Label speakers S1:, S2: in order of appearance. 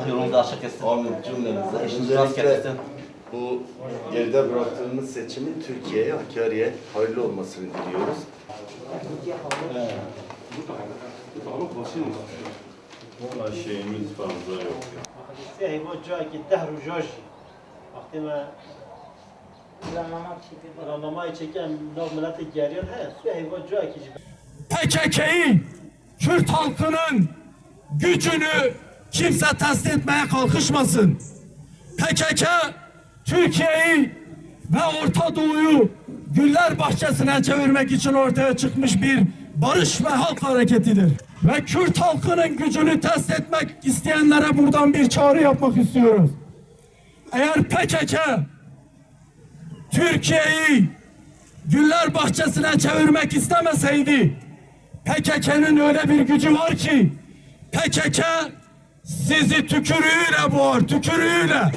S1: Allah yolunuzu açık etsin.
S2: Amin cümlemize.
S1: İşinizi rast getirsin.
S2: bu geride bıraktığımız seçimin Türkiye'ye, Hakkari'ye hayırlı olmasını diliyoruz.
S3: Valla şeyimiz fazla yok.
S4: Se heyvo ca ki tehru joji. Vakti me planlamayı çeken nav milleti geriyor heyvo ca ki
S5: PKK'yi, Kürt halkının gücünü kimse test etmeye kalkışmasın. PKK, Türkiye'yi ve Orta Doğu'yu güller bahçesine çevirmek için ortaya çıkmış bir barış ve halk hareketidir. Ve Kürt halkının gücünü test etmek isteyenlere buradan bir çağrı yapmak istiyoruz. Eğer PKK Türkiye'yi güller bahçesine çevirmek istemeseydi PKK'nın öyle bir gücü var ki PKK sizi tükürüğüyle boğar, tükürüğüyle.